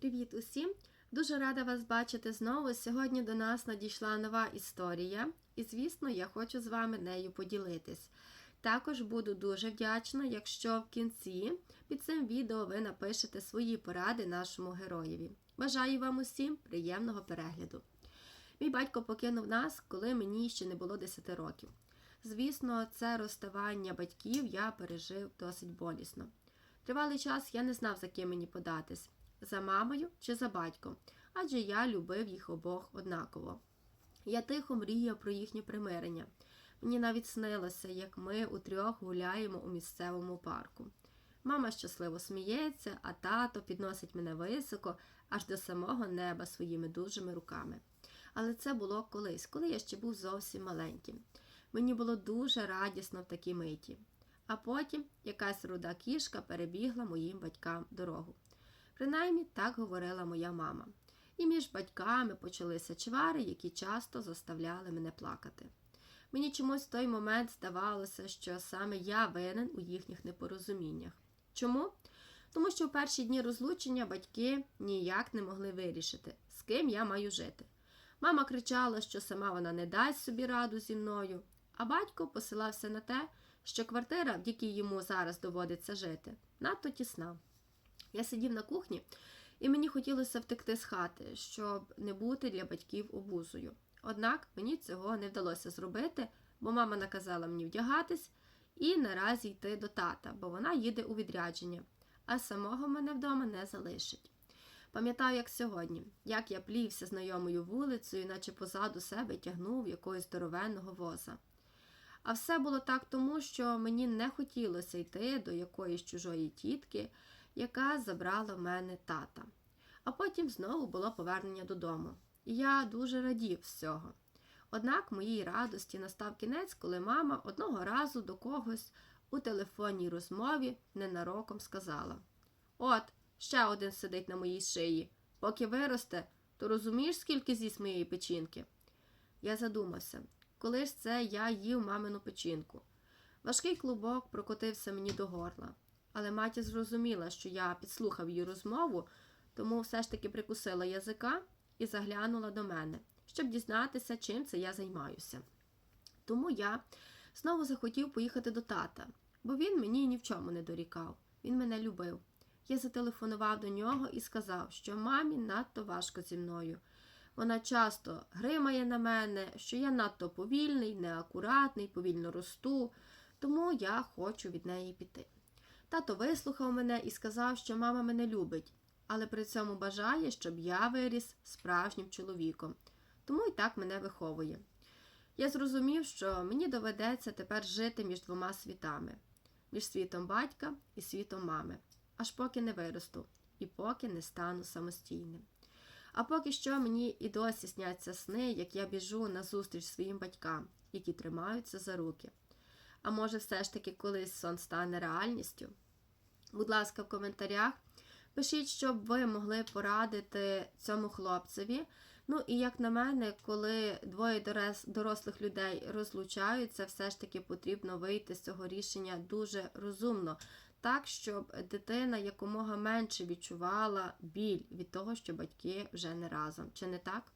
Привіт усім! Дуже рада вас бачити знову. Сьогодні до нас надійшла нова історія, і, звісно, я хочу з вами нею поділитись. Також буду дуже вдячна, якщо в кінці під цим відео ви напишете свої поради нашому героєві. Бажаю вам усім приємного перегляду. Мій батько покинув нас, коли мені ще не було 10 років. Звісно, це розставання батьків я пережив досить болісно. Тривалий час я не знав, за ким мені податись за мамою чи за батьком, адже я любив їх обох однаково. Я тихо мріяв про їхнє примирення. Мені навіть снилося, як ми утрьох гуляємо у місцевому парку. Мама щасливо сміється, а тато підносить мене високо, аж до самого неба своїми дужими руками. Але це було колись, коли я ще був зовсім маленьким. Мені було дуже радісно в такій миті. А потім якась руда кішка перебігла моїм батькам дорогу. Принаймні так говорила моя мама. І між батьками почалися чвари, які часто заставляли мене плакати. Мені чомусь в той момент здавалося, що саме я винен у їхніх непорозуміннях. Чому? Тому що в перші дні розлучення батьки ніяк не могли вирішити, з ким я маю жити. Мама кричала, що сама вона не дасть собі раду зі мною, а батько посилався на те, що квартира, в якій йому зараз доводиться жити, надто тісна. Я сидів на кухні, і мені хотілося втекти з хати, щоб не бути для батьків обузою. Однак мені цього не вдалося зробити, бо мама наказала мені вдягатись і наразі йти до тата, бо вона їде у відрядження, а самого мене вдома не залишить. Пам'ятаю, як сьогодні, як я плівся знайомою вулицею, наче позаду себе тягнув якогось здоровенного воза. А все було так тому, що мені не хотілося йти до якоїсь чужої тітки, яка забрала в мене тата. А потім знову було повернення додому. І я дуже радів з цього. Однак моїй радості настав кінець, коли мама одного разу до когось у телефонній розмові ненароком сказала: От, ще один сидить на моїй шиї. Поки виросте, то розумієш, скільки з'їсть моєї печінки? Я задумався, коли ж це я їв мамину печінку. Важкий клубок прокотився мені до горла, але матір зрозуміла, що я підслухав її розмову, тому все ж таки прикусила язика і заглянула до мене, щоб дізнатися, чим це я займаюся. Тому я знову захотів поїхати до тата, бо він мені ні в чому не дорікав, він мене любив. Я зателефонував до нього і сказав, що мамі надто важко зі мною. Вона часто гримає на мене, що я надто повільний, неакуратний, повільно росту, тому я хочу від неї піти. Тато вислухав мене і сказав, що мама мене любить, але при цьому бажає, щоб я виріс справжнім чоловіком, тому і так мене виховує. Я зрозумів, що мені доведеться тепер жити між двома світами між світом батька і світом мами, аж поки не виросту і поки не стану самостійним. А поки що мені і досі сняться сни, як я біжу назустріч своїм батькам, які тримаються за руки. А може, все ж таки колись сон стане реальністю? Будь ласка, в коментарях пишіть, щоб ви могли порадити цьому хлопцеві. Ну і як на мене, коли двоє дорослих людей розлучаються, все ж таки потрібно вийти з цього рішення дуже розумно, так, щоб дитина якомога менше відчувала біль від того, що батьки вже не разом. Чи не так?